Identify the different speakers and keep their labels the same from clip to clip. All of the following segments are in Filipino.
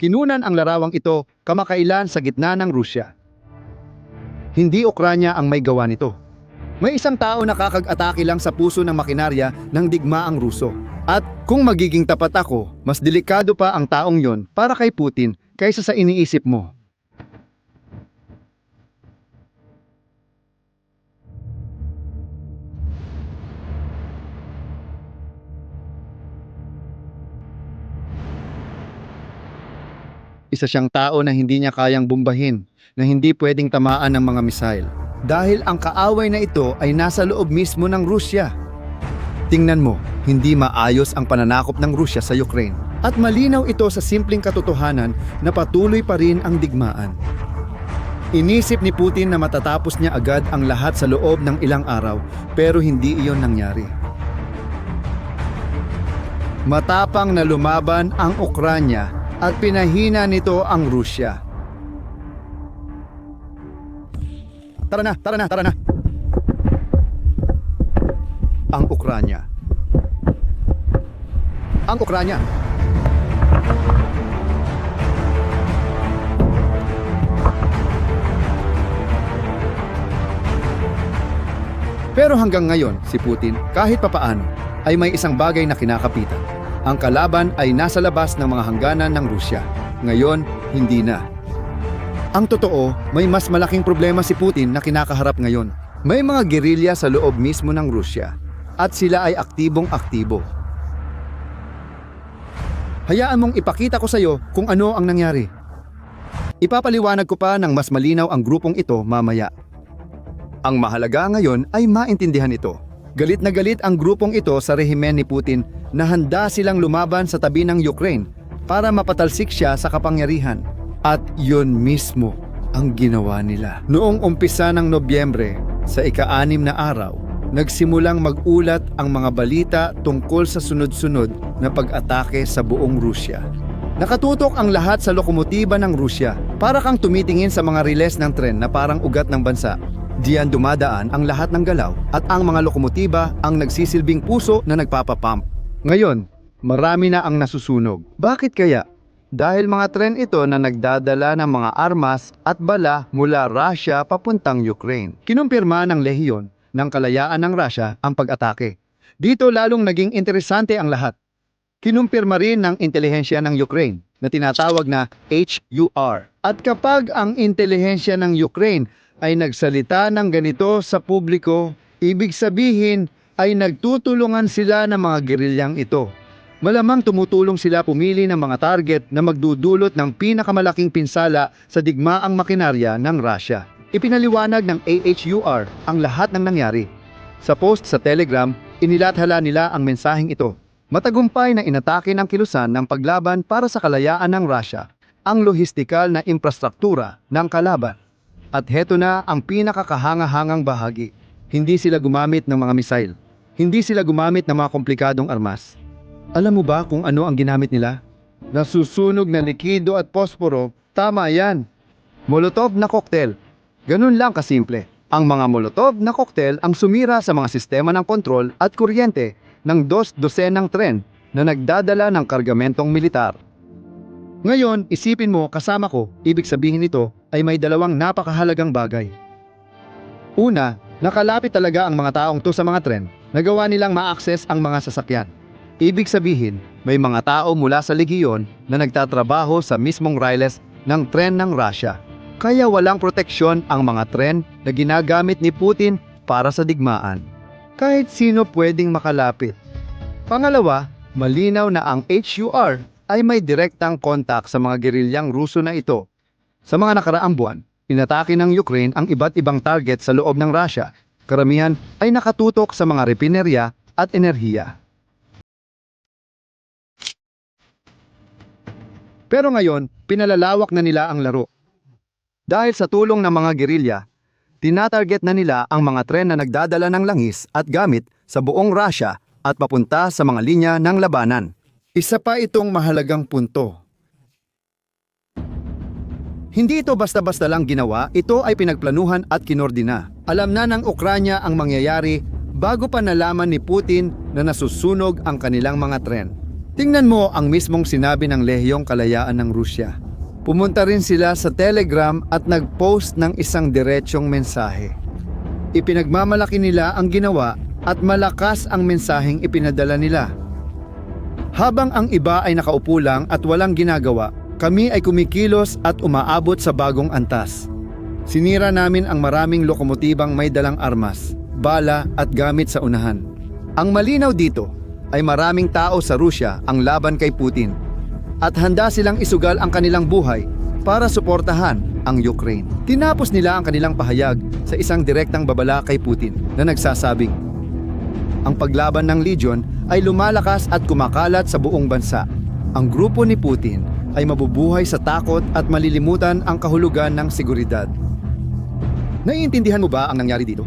Speaker 1: Kinunan ang larawang ito kamakailan sa gitna ng Rusya. Hindi Ukranya ang may gawa nito. May isang tao na kakag-atake lang sa puso ng makinarya ng digmaang Ruso. At kung magiging tapat ako, mas delikado pa ang taong yon para kay Putin kaysa sa iniisip mo. Isa siyang tao na hindi niya kayang bumbahin, na hindi pwedeng tamaan ng mga misail. Dahil ang kaaway na ito ay nasa loob mismo ng Rusya. Tingnan mo, hindi maayos ang pananakop ng Rusya sa Ukraine. At malinaw ito sa simpleng katotohanan na patuloy pa rin ang digmaan. Inisip ni Putin na matatapos niya agad ang lahat sa loob ng ilang araw pero hindi iyon nangyari. Matapang na lumaban ang Ukranya at pinahina nito ang Rusya. Tara na, tara na, tara na. Ang Ukranya. Ang Ukranya. Pero hanggang ngayon, si Putin, kahit papaano, ay may isang bagay na kinakapitan. Ang kalaban ay nasa labas ng mga hangganan ng Rusya. Ngayon, hindi na. Ang totoo, may mas malaking problema si Putin na kinakaharap ngayon. May mga gerilya sa loob mismo ng Rusya at sila ay aktibong aktibo. Hayaan mong ipakita ko sa iyo kung ano ang nangyari. Ipapaliwanag ko pa ng mas malinaw ang grupong ito mamaya. Ang mahalaga ngayon ay maintindihan ito. Galit na galit ang grupong ito sa rehimen ni Putin na handa silang lumaban sa tabi ng Ukraine para mapatalsik siya sa kapangyarihan. At yun mismo ang ginawa nila. Noong umpisa ng Nobyembre, sa ika-anim na araw, nagsimulang mag-ulat ang mga balita tungkol sa sunod-sunod na pag-atake sa buong Rusya. Nakatutok ang lahat sa lokomotiba ng Rusya para kang tumitingin sa mga riles ng tren na parang ugat ng bansa. Diyan dumadaan ang lahat ng galaw at ang mga lokomotiba ang nagsisilbing puso na nagpapapump. Ngayon, marami na ang nasusunog. Bakit kaya? Dahil mga tren ito na nagdadala ng mga armas at bala mula Russia papuntang Ukraine. Kinumpirma ng lehiyon ng kalayaan ng Russia ang pag-atake. Dito lalong naging interesante ang lahat. Kinumpirma rin ng intelihensya ng Ukraine na tinatawag na HUR. At kapag ang intelihensya ng Ukraine ay nagsalita ng ganito sa publiko, ibig sabihin ay nagtutulungan sila ng mga gerilyang ito. Malamang tumutulong sila pumili ng mga target na magdudulot ng pinakamalaking pinsala sa digmaang makinarya ng Russia. Ipinaliwanag ng AHUR ang lahat ng nangyari. Sa post sa Telegram, inilathala nila ang mensaheng ito. Matagumpay na inatake ng kilusan ng paglaban para sa kalayaan ng Russia ang lohistikal na infrastruktura ng kalaban. At heto na ang pinakakahanga-hangang bahagi. Hindi sila gumamit ng mga misail. Hindi sila gumamit ng mga komplikadong armas. Alam mo ba kung ano ang ginamit nila? Nasusunog na likido at posporo, tama yan. Molotov na cocktail. Ganun lang kasimple. Ang mga molotov na cocktail ang sumira sa mga sistema ng kontrol at kuryente ng dos dosenang tren na nagdadala ng kargamentong militar. Ngayon, isipin mo kasama ko, ibig sabihin nito ay may dalawang napakahalagang bagay. Una, nakalapit talaga ang mga taong to sa mga tren, nagawa nilang ma-access ang mga sasakyan. Ibig sabihin, may mga tao mula sa legiyon na nagtatrabaho sa mismong riles ng tren ng Russia. Kaya walang proteksyon ang mga tren na ginagamit ni Putin para sa digmaan. Kahit sino pwedeng makalapit. Pangalawa, malinaw na ang HUR ay may direktang kontak sa mga gerilyang Ruso na ito. Sa mga nakaraang buwan, inatake ng Ukraine ang iba't ibang target sa loob ng Russia. Karamihan ay nakatutok sa mga repinerya at enerhiya. Pero ngayon, pinalalawak na nila ang laro. Dahil sa tulong ng mga gerilya, tinatarget na nila ang mga tren na nagdadala ng langis at gamit sa buong Russia at papunta sa mga linya ng labanan. Isa pa itong mahalagang punto. Hindi ito basta-basta lang ginawa, ito ay pinagplanuhan at kinordina. Alam na ng Ukranya ang mangyayari bago pa nalaman ni Putin na nasusunog ang kanilang mga tren. Tingnan mo ang mismong sinabi ng Lehiyong Kalayaan ng Rusya. Pumunta rin sila sa Telegram at nag-post ng isang diretsyong mensahe. Ipinagmamalaki nila ang ginawa at malakas ang mensaheng ipinadala nila. Habang ang iba ay nakaupo lang at walang ginagawa, kami ay kumikilos at umaabot sa bagong antas. Sinira namin ang maraming lokomotibang may dalang armas, bala at gamit sa unahan. Ang malinaw dito ay maraming tao sa Rusya ang laban kay Putin at handa silang isugal ang kanilang buhay para suportahan ang Ukraine. Tinapos nila ang kanilang pahayag sa isang direktang babala kay Putin na nagsasabing, ang paglaban ng Legion ay lumalakas at kumakalat sa buong bansa. Ang grupo ni Putin ay mabubuhay sa takot at malilimutan ang kahulugan ng seguridad. Naiintindihan mo ba ang nangyari dito?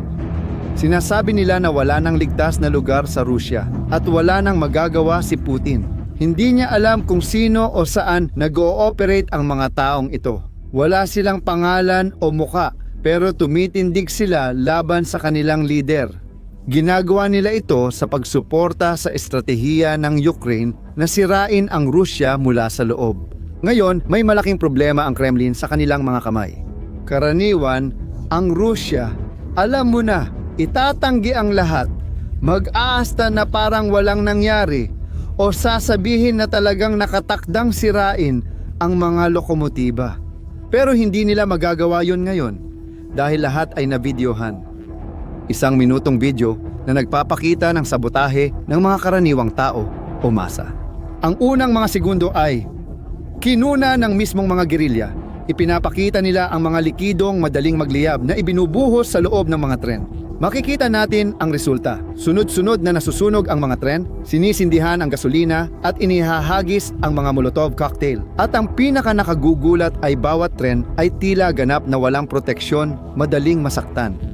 Speaker 1: Sinasabi nila na wala nang ligtas na lugar sa Rusya at wala nang magagawa si Putin. Hindi niya alam kung sino o saan nag-ooperate ang mga taong ito. Wala silang pangalan o muka pero tumitindig sila laban sa kanilang leader. Ginagawa nila ito sa pagsuporta sa estratehiya ng Ukraine na sirain ang Rusya mula sa loob. Ngayon, may malaking problema ang Kremlin sa kanilang mga kamay. Karaniwan, ang Rusya, alam mo na, itatanggi ang lahat. Mag-aasta na parang walang nangyari o sasabihin na talagang nakatakdang sirain ang mga lokomotiba. Pero hindi nila magagawa yon ngayon dahil lahat ay nabidyohan. Isang minutong video na nagpapakita ng sabotahe ng mga karaniwang tao o masa. Ang unang mga segundo ay kinuna ng mismong mga gerilya. Ipinapakita nila ang mga likidong madaling magliyab na ibinubuhos sa loob ng mga tren. Makikita natin ang resulta. Sunod-sunod na nasusunog ang mga tren, sinisindihan ang gasolina at inihahagis ang mga Molotov cocktail. At ang pinaka nakagugulat ay bawat tren ay tila ganap na walang proteksyon, madaling masaktan.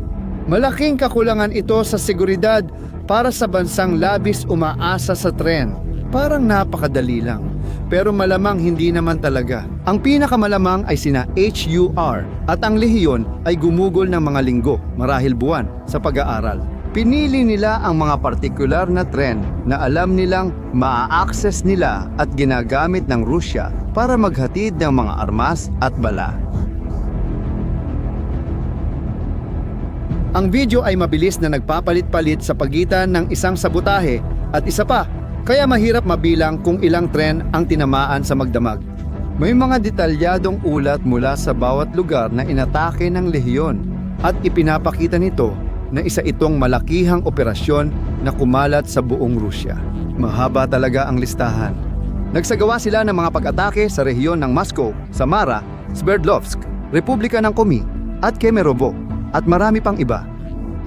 Speaker 1: Malaking kakulangan ito sa seguridad para sa bansang labis umaasa sa tren. Parang napakadali lang. Pero malamang hindi naman talaga. Ang pinakamalamang ay sina HUR at ang lehiyon ay gumugol ng mga linggo, marahil buwan, sa pag-aaral. Pinili nila ang mga partikular na tren na alam nilang maa-access nila at ginagamit ng Rusya para maghatid ng mga armas at bala. Ang video ay mabilis na nagpapalit-palit sa pagitan ng isang sabotahe at isa pa, kaya mahirap mabilang kung ilang tren ang tinamaan sa magdamag. May mga detalyadong ulat mula sa bawat lugar na inatake ng lehiyon at ipinapakita nito na isa itong malakihang operasyon na kumalat sa buong Rusya. Mahaba talaga ang listahan. Nagsagawa sila ng mga pag-atake sa rehiyon ng Moscow, Samara, Sverdlovsk, Republika ng Komi at Kemerovo at marami pang iba.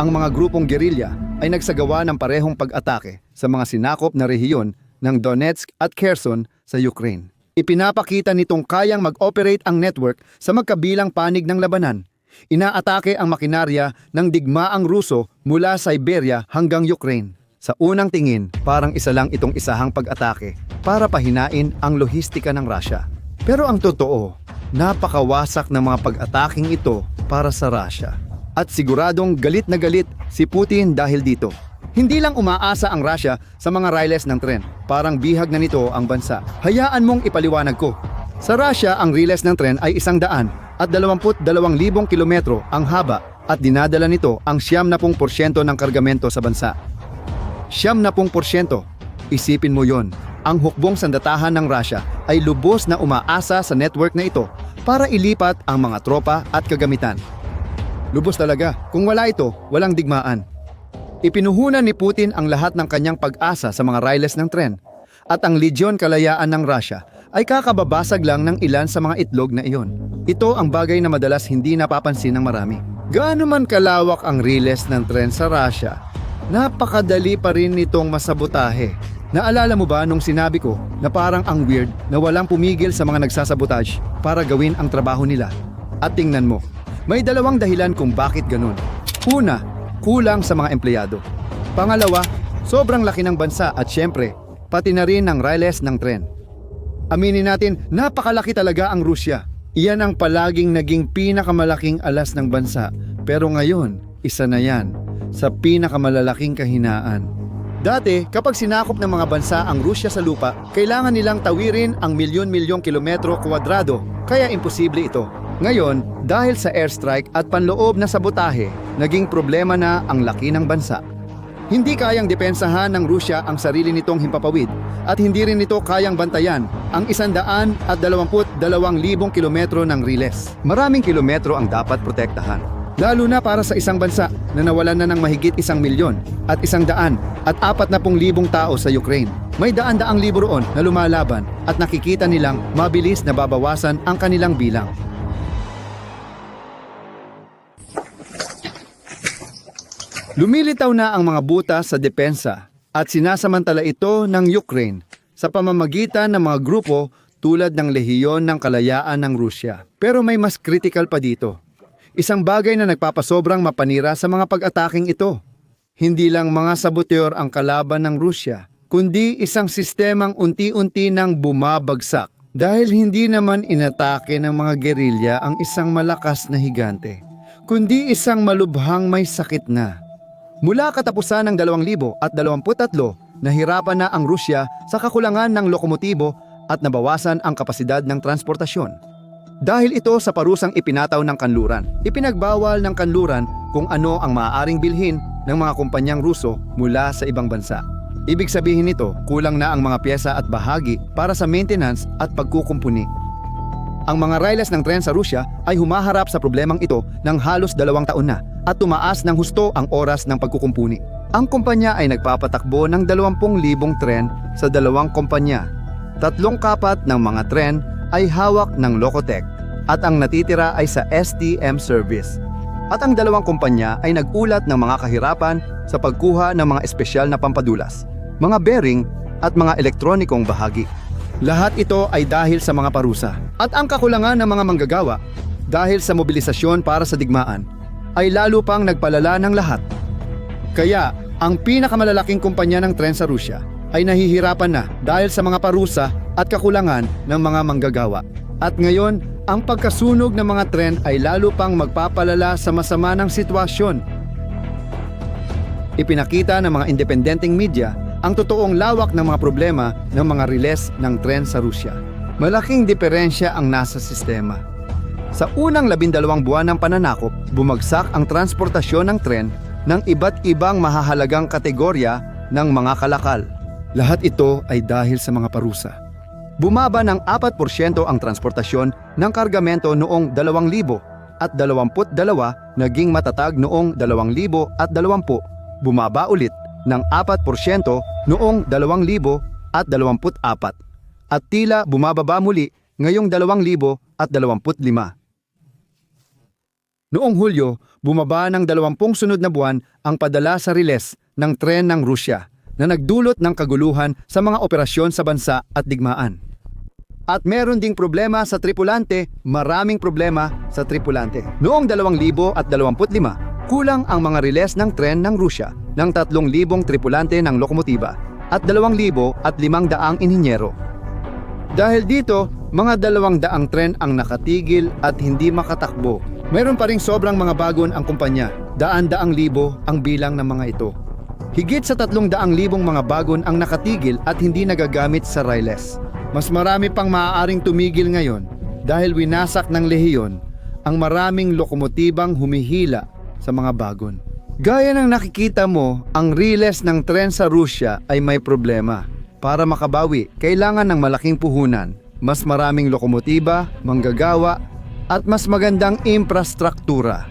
Speaker 1: Ang mga grupong gerilya ay nagsagawa ng parehong pag-atake sa mga sinakop na rehiyon ng Donetsk at Kherson sa Ukraine. Ipinapakita nitong kayang mag-operate ang network sa magkabilang panig ng labanan. Inaatake ang makinarya ng digmaang Ruso mula Siberia hanggang Ukraine. Sa unang tingin, parang isa lang itong isahang pag-atake para pahinain ang lohistika ng Russia. Pero ang totoo, napakawasak ng mga pag-ataking ito para sa Russia. At siguradong galit na galit si Putin dahil dito. Hindi lang umaasa ang Russia sa mga riles ng tren. Parang bihag na nito ang bansa. Hayaan mong ipaliwanag ko. Sa Russia, ang riles ng tren ay isang daan at 22,000 kilometro ang haba at dinadala nito ang 70% ng kargamento sa bansa. 70%. Isipin mo yon. Ang hukbong sandatahan ng Russia ay lubos na umaasa sa network na ito para ilipat ang mga tropa at kagamitan. Lubos talaga. Kung wala ito, walang digmaan. Ipinuhunan ni Putin ang lahat ng kanyang pag-asa sa mga riles ng tren at ang Legion Kalayaan ng Russia ay kakababasag lang ng ilan sa mga itlog na iyon. Ito ang bagay na madalas hindi napapansin ng marami. Gaano man kalawak ang riles ng tren sa Russia, napakadali pa rin nitong masabotahe. Naalala mo ba nung sinabi ko na parang ang weird na walang pumigil sa mga nagsasabotage para gawin ang trabaho nila? At tingnan mo, may dalawang dahilan kung bakit ganun. Una, kulang sa mga empleyado. Pangalawa, sobrang laki ng bansa at syempre, pati na rin ng riles ng tren. Aminin natin, napakalaki talaga ang Rusya. Iyan ang palaging naging pinakamalaking alas ng bansa. Pero ngayon, isa na yan sa pinakamalalaking kahinaan. Dati, kapag sinakop ng mga bansa ang Rusya sa lupa, kailangan nilang tawirin ang milyon-milyong kilometro kwadrado, kaya imposible ito. Ngayon, dahil sa airstrike at panloob na sabotahe, naging problema na ang laki ng bansa. Hindi kayang depensahan ng Rusya ang sarili nitong himpapawid at hindi rin nito kayang bantayan ang isandaan at dalawamput dalawang libong kilometro ng riles. Maraming kilometro ang dapat protektahan. Lalo na para sa isang bansa na nawalan na ng mahigit isang milyon at isang daan at apat na pong libong tao sa Ukraine. May daan-daang libo roon na lumalaban at nakikita nilang mabilis na babawasan ang kanilang bilang. Lumilitaw na ang mga butas sa depensa at sinasamantala ito ng Ukraine sa pamamagitan ng mga grupo tulad ng Lehiyon ng Kalayaan ng Rusya. Pero may mas critical pa dito. Isang bagay na nagpapasobrang mapanira sa mga pag-ataking ito. Hindi lang mga saboteur ang kalaban ng Rusya, kundi isang sistemang unti-unti nang bumabagsak dahil hindi naman inatake ng mga gerilya ang isang malakas na higante, kundi isang malubhang may sakit na. Mula katapusan ng 2023, nahirapan na ang Rusya sa kakulangan ng lokomotibo at nabawasan ang kapasidad ng transportasyon. Dahil ito sa parusang ipinataw ng kanluran, ipinagbawal ng kanluran kung ano ang maaaring bilhin ng mga kumpanyang Ruso mula sa ibang bansa. Ibig sabihin nito, kulang na ang mga pyesa at bahagi para sa maintenance at pagkukumpuni. Ang mga riles ng tren sa Rusya ay humaharap sa problemang ito ng halos dalawang taon na at tumaas ng husto ang oras ng pagkukumpuni. Ang kumpanya ay nagpapatakbo ng 20,000 tren sa dalawang kumpanya. Tatlong kapat ng mga tren ay hawak ng Locotec at ang natitira ay sa STM service. At ang dalawang kumpanya ay nagulat ng mga kahirapan sa pagkuha ng mga espesyal na pampadulas, mga bearing at mga elektronikong bahagi. Lahat ito ay dahil sa mga parusa. At ang kakulangan ng mga manggagawa dahil sa mobilisasyon para sa digmaan ay lalo pang nagpalala ng lahat. Kaya, ang pinakamalalaking kumpanya ng tren sa Rusya ay nahihirapan na dahil sa mga parusa at kakulangan ng mga manggagawa. At ngayon, ang pagkasunog ng mga tren ay lalo pang magpapalala sa masama ng sitwasyon. Ipinakita ng mga independenteng media ang totoong lawak ng mga problema ng mga riles ng tren sa Rusya. Malaking diferensya ang nasa sistema. Sa unang labindalawang buwan ng pananakop, bumagsak ang transportasyon ng tren ng iba't ibang mahahalagang kategorya ng mga kalakal. Lahat ito ay dahil sa mga parusa. Bumaba ng 4% ang transportasyon ng kargamento noong 2000 at 22 naging matatag noong 2020. Bumaba ulit ng 4% noong 2024 at tila bumababa muli ngayong 2025. Noong Hulyo, bumaba ng 20 sunod na buwan ang padala sa riles ng tren ng Rusya na nagdulot ng kaguluhan sa mga operasyon sa bansa at digmaan. At meron ding problema sa tripulante, maraming problema sa tripulante. Noong 2025, kulang ang mga riles ng tren ng Rusya ng 3,000 tripulante ng lokomotiba at 2,500 inhinyero. Dahil dito, mga dalawang daang tren ang nakatigil at hindi makatakbo. Meron pa ring sobrang mga bagon ang kumpanya, daan-daang libo ang bilang ng mga ito. Higit sa tatlong daang libong mga bagon ang nakatigil at hindi nagagamit sa riles. Mas marami pang maaaring tumigil ngayon dahil winasak ng lehiyon ang maraming lokomotibang humihila sa mga bagon. Gaya ng nakikita mo, ang riles ng tren sa Rusya ay may problema. Para makabawi, kailangan ng malaking puhunan, mas maraming lokomotiba, manggagawa, at mas magandang infrastruktura.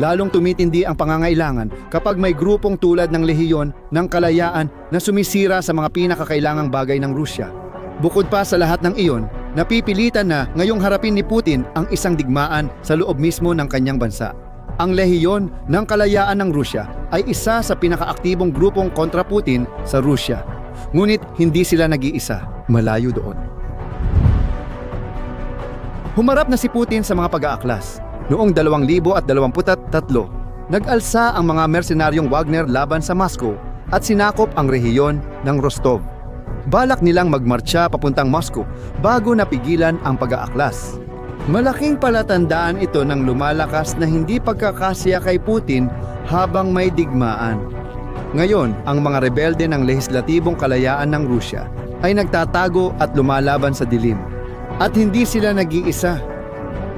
Speaker 1: Lalong tumitindi ang pangangailangan kapag may grupong tulad ng lehiyon ng kalayaan na sumisira sa mga pinakakailangang bagay ng Rusya. Bukod pa sa lahat ng iyon, napipilitan na ngayong harapin ni Putin ang isang digmaan sa loob mismo ng kanyang bansa. Ang lehiyon ng kalayaan ng Rusya ay isa sa pinakaaktibong grupong kontra Putin sa Rusya. Ngunit hindi sila nag-iisa, malayo doon. Humarap na si Putin sa mga pag-aaklas. Noong 2023, nag-alsa ang mga mercenaryong Wagner laban sa Moscow at sinakop ang rehiyon ng Rostov. Balak nilang magmarcha papuntang Moscow bago napigilan ang pag-aaklas. Malaking palatandaan ito ng lumalakas na hindi pagkakasya kay Putin habang may digmaan. Ngayon, ang mga rebelde ng lehislatibong kalayaan ng Rusya ay nagtatago at lumalaban sa dilim. At hindi sila nag-iisa.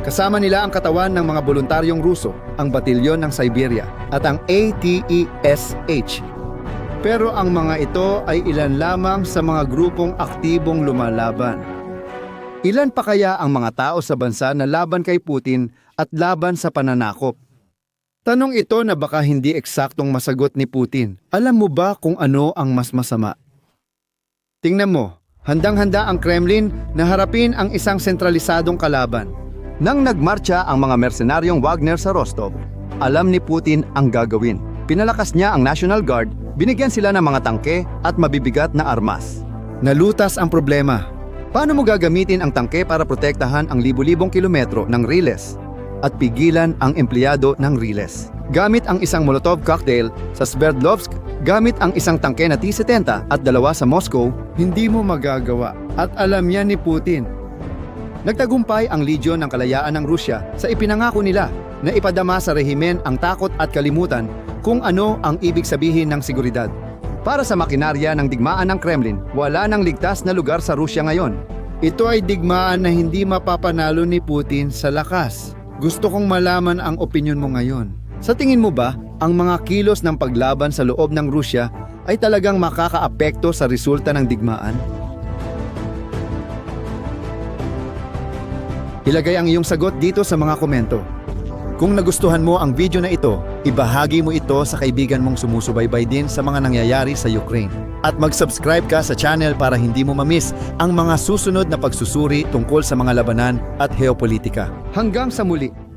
Speaker 1: Kasama nila ang katawan ng mga voluntaryong Ruso, ang batilyon ng Siberia at ang ATESH. Pero ang mga ito ay ilan lamang sa mga grupong aktibong lumalaban. Ilan pa kaya ang mga tao sa bansa na laban kay Putin at laban sa pananakop? Tanong ito na baka hindi eksaktong masagot ni Putin. Alam mo ba kung ano ang mas masama? Tingnan mo, handang-handa ang Kremlin na harapin ang isang sentralisadong kalaban. Nang nagmarcha ang mga mersenaryong Wagner sa Rostov, alam ni Putin ang gagawin. Pinalakas niya ang National Guard, binigyan sila ng mga tangke at mabibigat na armas. Nalutas ang problema. Paano mo gagamitin ang tangke para protektahan ang libu-libong kilometro ng Riles at pigilan ang empleyado ng Riles? Gamit ang isang Molotov cocktail sa Sverdlovsk, gamit ang isang tangke na T-70 at dalawa sa Moscow, hindi mo magagawa. At alam yan ni Putin. Nagtagumpay ang Legion ng Kalayaan ng Rusya sa ipinangako nila na ipadama sa rehimen ang takot at kalimutan kung ano ang ibig sabihin ng seguridad. Para sa makinarya ng digmaan ng Kremlin, wala nang ligtas na lugar sa Rusya ngayon. Ito ay digmaan na hindi mapapanalo ni Putin sa lakas. Gusto kong malaman ang opinion mo ngayon. Sa tingin mo ba, ang mga kilos ng paglaban sa loob ng Rusya ay talagang makakaapekto sa resulta ng digmaan? Ilagay ang iyong sagot dito sa mga komento. Kung nagustuhan mo ang video na ito, ibahagi mo ito sa kaibigan mong sumusubaybay din sa mga nangyayari sa Ukraine. At mag-subscribe ka sa channel para hindi mo mamiss ang mga susunod na pagsusuri tungkol sa mga labanan at geopolitika. Hanggang sa muli!